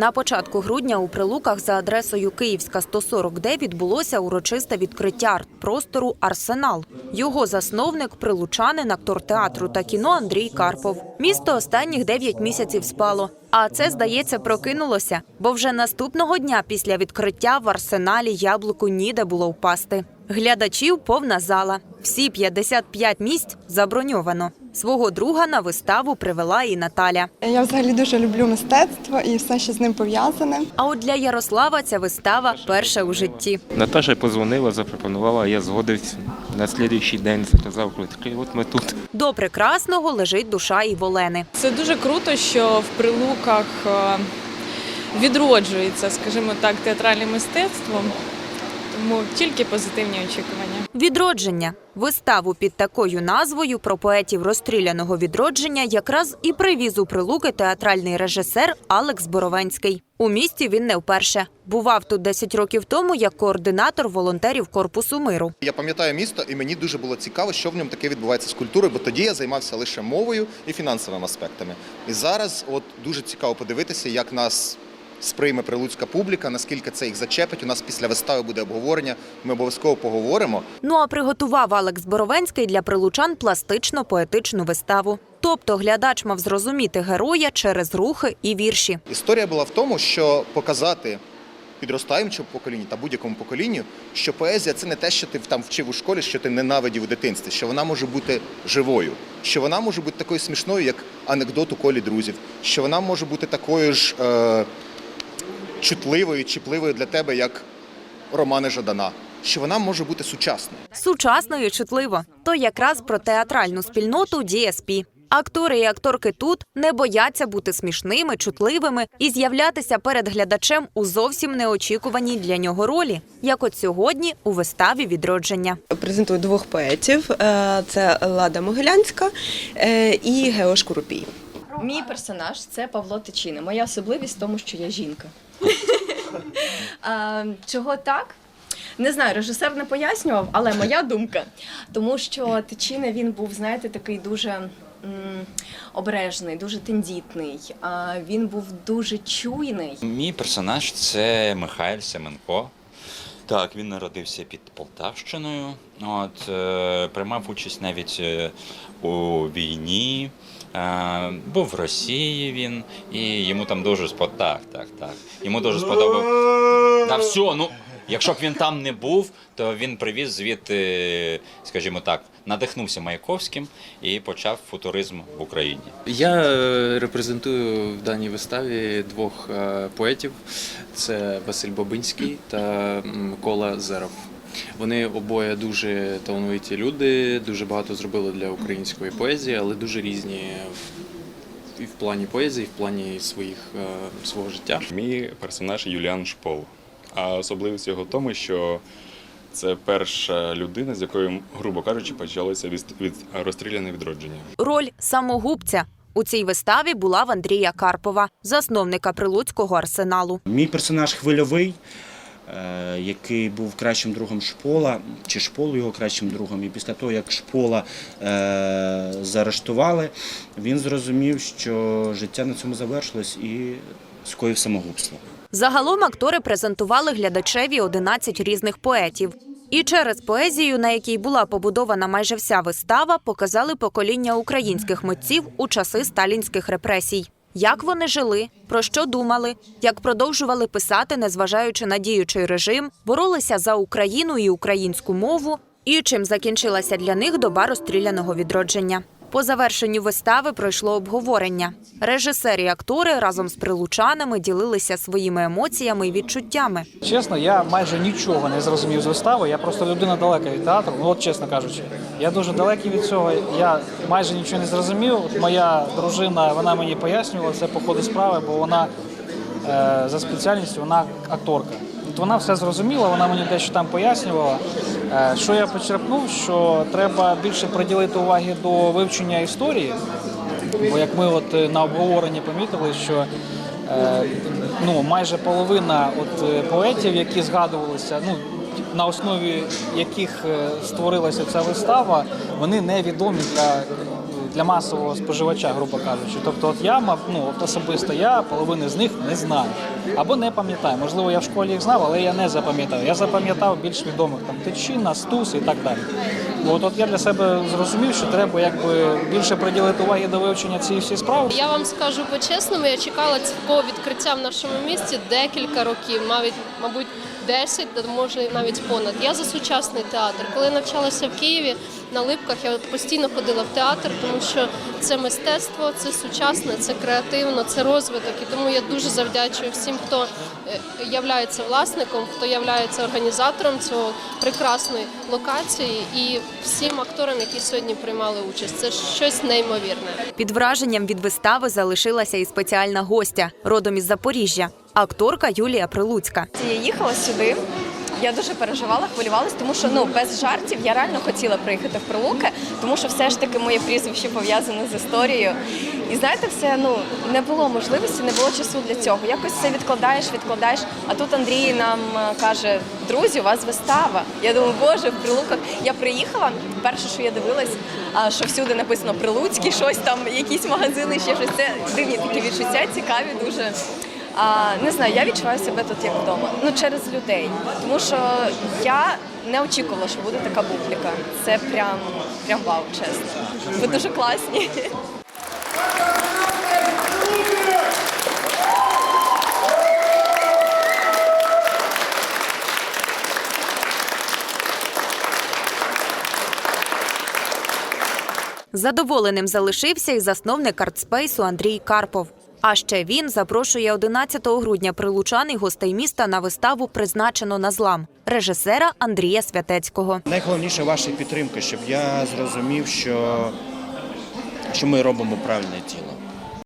На початку грудня у Прилуках за адресою Київська 140, відбулося урочисте відкриття арт-простору Арсенал. Його засновник прилучанин, актор театру та кіно Андрій Карпов. Місто останніх 9 місяців спало. А це, здається, прокинулося, бо вже наступного дня після відкриття в арсеналі яблуку ніде було впасти. Глядачів повна зала. Всі 55 місць заброньовано. Свого друга на виставу привела і Наталя. Я взагалі дуже люблю мистецтво і все, що з ним пов'язане. А от для Ярослава ця вистава перша у житті. Наташа позвонила, запропонувала, я згодився. На слідуючий день сказав, такий, от ми тут. До прекрасного лежить душа і Волени. Це дуже круто, що в прилуках е, відроджується, скажімо так, театральне мистецтво. Тому тільки позитивні очікування. Відродження. Виставу під такою назвою про поетів розстріляного відродження якраз і привіз у прилуки театральний режисер Алекс Боровенський. У місті він не вперше. Бував тут 10 років тому як координатор волонтерів Корпусу миру. Я пам'ятаю місто, і мені дуже було цікаво, що в ньому таке відбувається з культурою, бо тоді я займався лише мовою і фінансовими аспектами. І зараз от дуже цікаво подивитися, як нас сприйме прилуцька публіка, наскільки це їх зачепить. У нас після вистави буде обговорення. Ми обов'язково поговоримо. Ну а приготував Алекс Боровенський для прилучан пластично-поетичну виставу. Тобто глядач мав зрозуміти героя через рухи і вірші. Історія була в тому, що показати підростаючому поколінню та будь-якому поколінню, що поезія це не те, що ти там вчив у школі, що ти ненавидів у дитинстві, що вона може бути живою, що вона може бути такою смішною, як анекдот у колі друзів, що вона може бути такою ж е, чутливою, чіпливою для тебе, як романи Жадана, що вона може бути сучасною. Сучасно і чутливо. То якраз про театральну спільноту DSP. Актори і акторки тут не бояться бути смішними, чутливими і з'являтися перед глядачем у зовсім неочікуваній для нього ролі, як от сьогодні у виставі відродження. Презентую двох поетів: Е, це Лада Могилянська е, і Гео Шкурупій. Мій персонаж це Павло Тичина. Моя особливість в тому, що я жінка. А, Чого так? Не знаю, режисер не пояснював, але моя думка. Тому що Тичина він був, знаєте, такий дуже обережний, дуже тендітний. Він був дуже чуйний. Мій персонаж це Михайль Семенко. Так, він народився під Полтавщиною. От, е, приймав участь навіть е, у війні. Е, був в Росії він, і йому там дуже спод... Так, так, так. Йому дуже сподобав. Та все, ну. Якщо б він там не був, то він привіз звідти, скажімо так, надихнувся Маяковським і почав футуризм в Україні. Я е, репрезентую в даній виставі двох е, поетів: це Василь Бабинський та Микола Зеров. Вони обоє дуже талановиті люди, дуже багато зробили для української поезії, але дуже різні в- і в плані поезії, і в плані своїх е, свого життя. Мій персонаж Юліан Шпол. А особливість його в тому, що це перша людина, з якою, грубо кажучи, почалося від, від розстріляне відродження. Роль самогубця у цій виставі була в Андрія Карпова, засновника прилуцького арсеналу. Мій персонаж хвильовий, який був кращим другом Шпола, чи Шпол його кращим другом. І після того, як Шпола е, заарештували, він зрозумів, що життя на цьому завершилось і скоїв самогубство. Загалом актори презентували глядачеві 11 різних поетів. І через поезію, на якій була побудована майже вся вистава, показали покоління українських митців у часи сталінських репресій. Як вони жили, про що думали, як продовжували писати, незважаючи на діючий режим, боролися за Україну і українську мову, і чим закінчилася для них доба розстріляного відродження. По завершенню вистави пройшло обговорення. Режисери і актори разом з прилучанами ділилися своїми емоціями і відчуттями. Чесно, я майже нічого не зрозумів з вистави. Я просто людина далека від театру. Ну от чесно кажучи, я дуже далекий від цього. Я майже нічого не зрозумів. Моя дружина вона мені пояснювала це по ходу справи, бо вона е, за спеціальністю вона акторка. От вона все зрозуміла, вона мені дещо там пояснювала. Е, що я почерпнув, що треба більше приділити уваги до вивчення історії. Бо як ми от е, на обговоренні помітили, що е, ну, майже половина от поетів, які згадувалися, ну, на основі яких створилася ця вистава, вони невідомі для, для масового споживача, грубо кажучи. Тобто, от я мав, ну особисто я половини з них не знаю або не пам'ятаю. Можливо, я в школі їх знав, але я не запам'ятав. Я запам'ятав більш відомих там Тичина, Стус і так далі. От, от я для себе зрозумів, що треба якби більше приділити уваги до вивчення цієї всі справи. Я вам скажу по-чесному, я чекала такого відкриття в нашому місті декілька років, навіть, мабуть, 10, та може навіть понад. Я за сучасний театр. Коли навчалася в Києві на Липках, я постійно ходила в театр, тому що це мистецтво, це сучасне, це креативно, це розвиток. І тому я дуже завдячую всім, хто е, являється власником, хто являється організатором цього прекрасної локації, і всім акторам, які сьогодні приймали участь. Це щось неймовірне. Під враженням від вистави залишилася і спеціальна гостя, родом із Запоріжжя, акторка Юлія Прилуцька. Я їхала сюди. Я дуже переживала, хвилювалась, тому що ну без жартів я реально хотіла приїхати в Прилуки, тому що все ж таки моє прізвище пов'язане з історією. І знаєте, все ну не було можливості, не було часу для цього. Якось це відкладаєш, відкладаєш. А тут Андрій нам е, каже: друзі, у вас вистава. Я думаю, боже, в Прилуках. Я приїхала. Перше, що я дивилась, що всюди написано Прилуцький, щось там, якісь магазини, ще щось. Це дивні такі відчуття, цікаві дуже. А, не знаю, я відчуваю себе тут як вдома. Ну через людей. Тому що я не очікувала, що буде така публіка. Це прям прям вау, чесно. Ви дуже класні. Задоволеним залишився і засновник артспейсу Андрій Карпов. А ще він запрошує 11 грудня прилучаний гостей міста на виставу призначено на злам режисера Андрія Святецького. Найголовніше ваша підтримка, щоб я зрозумів, що, що ми робимо правильне діло.